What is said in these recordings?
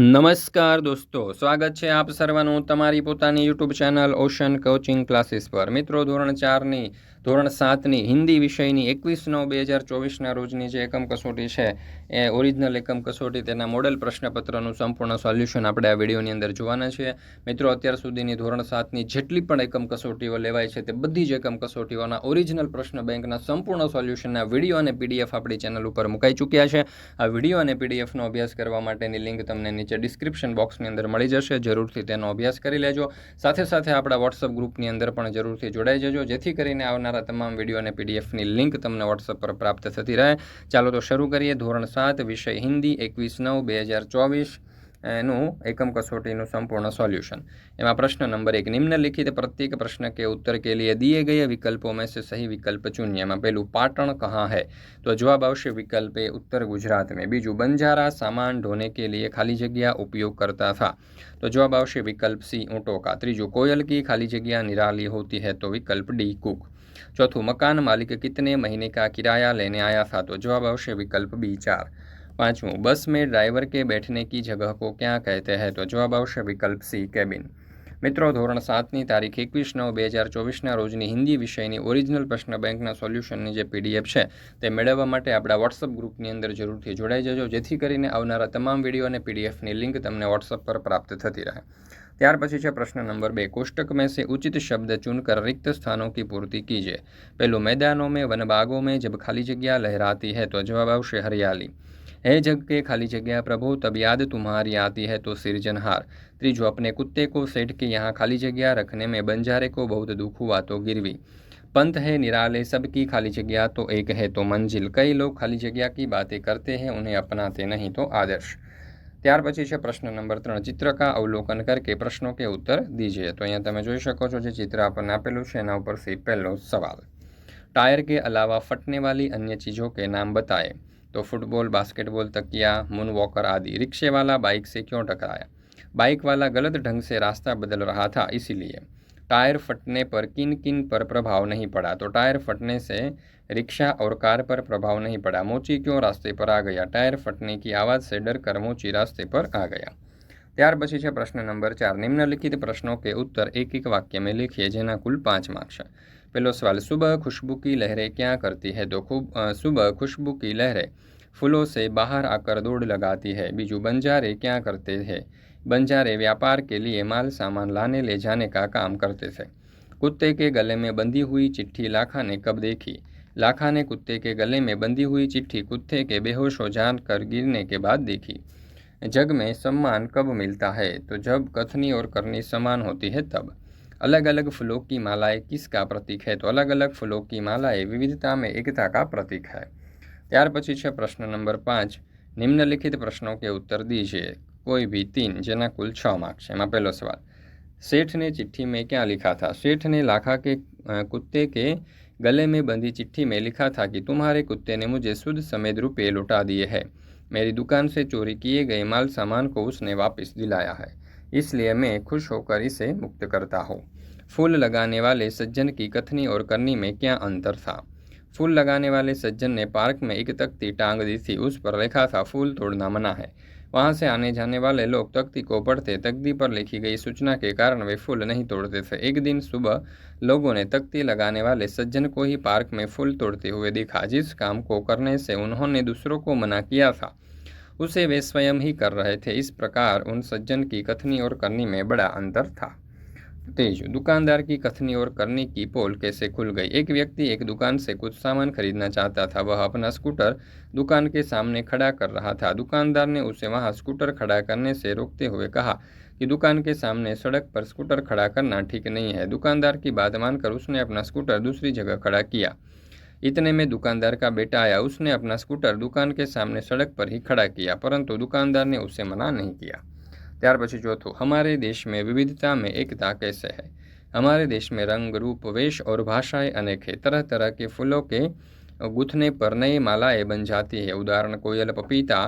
નમસ્કાર દોસ્તો, સ્વાગત છે આપ સર્વનું તમારી પોતાની YouTube channel ocean coaching classes પર. મિત્રો, ધોરણ ચારની, ધોરણ સાતની હિન્દી વિષયની એકવીસ નવ બે હજાર ચોવીસના રોજની જે એકમ કસોટી છે, એ ઓરિજિનલ એકમ કસોટી તેના મોડલ પ્રશ્નપત્રનું સંપૂર્ણ સોલ્યુશન આપણે આ વિડીયોની અંદર જોવાના છીએ મિત્રો, અત્યાર સુધીની ધોરણ સાતની જેટલી પણ એકમ કસોટીઓ લેવાય છે તે બધી જ એકમ કસોટીઓના ઓરિજિનલ પ્રશ્ન બેંકના સંપૂર્ણ સોલ્યુશનના વીડિયો અને પીડીએફ આપણી ચેનલ ઉપર મુકાઈ ચૂક્યા છે. આ વીડિયો અને પીડીએફનો અભ્યાસ કરવા માટેની લિંક તમને નીચે ડિસ્ક્રિપ્શન બોક્સની અંદર મળી જશે. જરૂરથી તેનો અભ્યાસ કરી લેજો. સાથે સાથે આપણા વોટ્સઅપ ગ્રુપની અંદર પણ જરૂરથી જોડાઈ જજો. જેથી કરીને આવનારા તમામ વીડિયો અને પીડીએફની લિંક તમને વોટ્સઅપ પર પ્રાપ્ત થતી રહે. ચાલો તો શરૂ કરીએ. ધોરણ સાત, વિષય હિન્દી, એકવીસ નવ, બે હજાર ચોવીસ. નું એકમ કસોટીનું સંપૂર્ણ સોલ્યુશન. એમાં પ્રશ્ન નંબર એક, નિમ્નલિખિત પ્રત્યેક પ્રશ્ન કે ઉત્તર કે लिए दिए ગયે विकल्पों में से सही विकल्प चुनिए એમાં પહેલું પાટણ કહા હૈ? તો જવાબ આવશે વિકલ્પ એ ઉત્તર ગુજરાત મેં બીજું, બંજારા સામાન ઢોને કે લીએ ખાલી જગ્યા ઉપયોગ કરતા થા? તો જવાબ આવશે વિકલ્પ સી ઊંટો કા ત્રીજું, કોયલ કી ખાલી જગ્યા નિરાલી હોતી है તો વિકલ્પ ડી, કુક. ચોથું, મકાન માલિક કિતને મહિને કા કિરાયા લેને આયા થા? તો જવાબ આવશે વિકલ્પ બી, ચાર. पाँचवों बस में ड्राइवर के बैठने की जगह को क्या कहते हैं तो जवाब अवश्य विकल्प सी केबिन મિત્રો ધોરણ સાતની તારીખ એકવીસ નવ બે હજાર ચોવીસના રોજની હિન્દી વિષયની ઓરિજિનલ પ્રશ્ન બેંકના સોલ્યુશનની જે પીડીએફ છે તે મેળવવા માટે આપણા વોટ્સઅપ ગ્રુપની અંદર જરૂરથી જોડાઈ જજો જેથી કરીને આવનારા તમામ વિડીયો અને પીડીએફની લિંક તમને વોટ્સઅપ પર પ્રાપ્ત થતી રહે ત્યાર પછી છે પ્રશ્ન નંબર બે કોષ્ટક में से उचित शब्द चुनकर रिक्त स्थानों की पूर्ति कीजिए पहलू मैदानों में वन बागों में जब खाली जगह लहराती है तो जवाब आवश्य हरियाली है जग के खाली जगह प्रभु, तब याद तुम्हारी आती है तो सिरजनहार त्रीजो अपने कुत्ते को सेठ के यहाँ खाली जगह रखने में बंजारे को बहुत दुख हुआ तो गिरवी। पंथ है निराले, सबकी खाली जगह तो एक है तो मंजिल। कई लोग खाली जगह की बातें करते हैं, उन्हें अपनाते नहीं तो आदर्श। त्यार पची प्रश्न नंबर तरह चित्र का अवलोकन करके प्रश्नों के उत्तर दीजिए। तो અહીંયા ते જોઈ सको जो चित्र अपन આપણને આપેલું છે એના ઉપરથી पहलो सवाल। टायर के अलावा फटने वाली अन्य चीज़ों के नाम बताएँ। तो फुटबॉल बास्केटबॉल तकिया मून वॉकर आदि रिक्शे वाला बाइक से क्यों टकराया बाइक वाला गलत ढंग से रास्ता बदल रहा था इसीलिए टायर फटने पर किन किन पर प्रभाव नहीं पड़ा तो टायर फटने से रिक्शा और कार पर प्रभाव नहीं पड़ा मोची क्यों रास्ते पर आ गया टायर फटने की आवाज़ से डर कर मोची रास्ते पर आ गया ત્યાર પછી છે પ્રશ્ન નંબર ચાર નિમ્નલિખિત પ્રશ્નો કે उत्तर एक एक वाक्य में लिखिए જેના કુલ પાંચ માર્ક્સ છે पहलो सवाल, सुबह खुशबू की लहरें क्या करती है? तो खूब सुबह खुशबू की लहरें फूलों से बाहर आकर दौड़ लगाती है। बीजू बंजारे क्या करते हैं? बंजारे व्यापार के लिए माल सामान लाने, ले जाने का काम करते थे। कुत्ते के गले में बंधी हुई चिट्ठी लाखा ने कब देखी? लाखा ने कुत्ते के गले में बंधी हुई चिट्ठी कुत्ते के बेहोश हो जान कर गिरने के बाद देखी। जग में सम्मान कब मिलता है? तो जब कथनी और करनी समान होती है तब। अलग अलग फूलों की मालाएं किसका प्रतीक है तो अलग अलग फूलों की मालाएं विविधता में एकता का प्रतीक है ત્યાર પછી છે પ્રશ્ન નંબર પાંચ નિમ્નલિખિત प्रश्नों के उत्तर दीजिए कोई भी तीन જેના કુલ છ માર્ક્સ છે એમાં પહેલો સવાલ सेठ ने चिट्ठी में क्या लिखा था सेठ ने लाखा के कुत्ते के गले में बंधी चिट्ठी में लिखा था कि तुम्हारे कुत्ते ने मुझे शुद्ध समेत रुपये लौटा दिए हैं मेरी दुकान से चोरी किए गए माल सामान को उसने वापस दिलाया है इसलिए मैं खुश होकर इसे मुक्त करता हूँ। फूल लगाने वाले सज्जन की कथनी और करनी में क्या अंतर था? फूल लगाने वाले सज्जन ने पार्क में एक तख्ती टांग दी थी, उस पर लिखा था, फूल तोड़ना मना है। वहाँ से आने जाने वाले लोग तख्ती को पढ़ते, तख्ती पर लिखी गई सूचना के कारण वे फूल नहीं तोड़ते थे। एक दिन सुबह लोगों ने तख्ती लगाने वाले सज्जन को ही पार्क में फूल तोड़ते हुए देखा, जिस काम को करने से उन्होंने दूसरों को मना किया था। उसे वे स्वयं ही कर रहे थे। इस प्रकार उन सज्जन की कथनी और करनी में बड़ा अंतर था। तेज, दुकानदार की कथनी और करनी की पोल कैसे खुल गई? एक व्यक्ति एक दुकान से कुछ सामान खरीदना चाहता था। वह अपना स्कूटर दुकान के सामने खड़ा कर रहा था। दुकानदार ने उसे वहाँ स्कूटर खड़ा करने से रोकते हुए कहा कि दुकान के सामने सड़क पर स्कूटर खड़ा करना ठीक नहीं है। दुकानदार की बात मानकर उसने अपना स्कूटर दूसरी जगह खड़ा किया। इतने में दुकानदार का बेटा आया उसने अपना स्कूटर दुकान के सामने सड़क पर ही खड़ा किया परंतु दुकानदार ने उसे मना नहीं किया ત્યાર પછી ચોથું हमारे देश में विविधता में एकता कैसे है हमारे देश में रंग रूप वेश और भाषाएं अनेक है तरह तरह के फूलों के गूथने पर नई मालाएं बन जाती है उदाहरण कोयल पपीता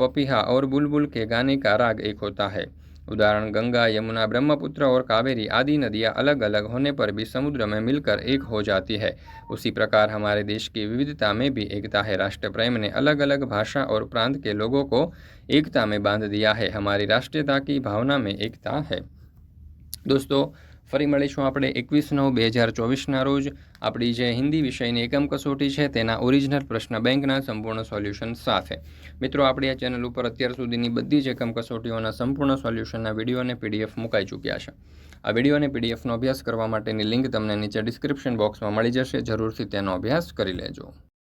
पपीहा और बुलबुल के गाने का राग एक होता है उदाहरण, गंगा, यमुना, ब्रह्मपुत्र और कावेरी आदि नदियाँ अलग अलग होने पर भी समुद्र में मिलकर एक हो जाती है। उसी प्रकार हमारे देश की विविधता में भी एकता है। राष्ट्र प्रेम ने अलग अलग भाषा और प्रांत के लोगों को एकता में बाँध दिया है। हमारी राष्ट्रीयता की भावना में एकता है। दोस्तों ફરી મળીશું આપણે એકવીસ નવ બે હજાર ચોવીસના રોજ. આપણી જે હિન્દી વિષયની એકમ કસોટી છે, તેના ઓરિજિનલ પ્રશ્ન બેંકના સંપૂર્ણ સોલ્યુશન સાથે. મિત્રો, આપણી આ ચેનલ ઉપર અત્યાર સુધીની બધી જ એકમ કસોટીઓના સંપૂર્ણ સોલ્યુશનના વીડિયો અને પીડીએફ મુકાઈ ચૂક્યા છે. આ વીડિયો અને પીડીએફનો અભ્યાસ કરવા માટેની લિંક તમને નીચે ડિસ્ક્રિપ્શન બોક્સમાં મળી જશે. જરૂરથી તેનો અભ્યાસ કરી લેજો.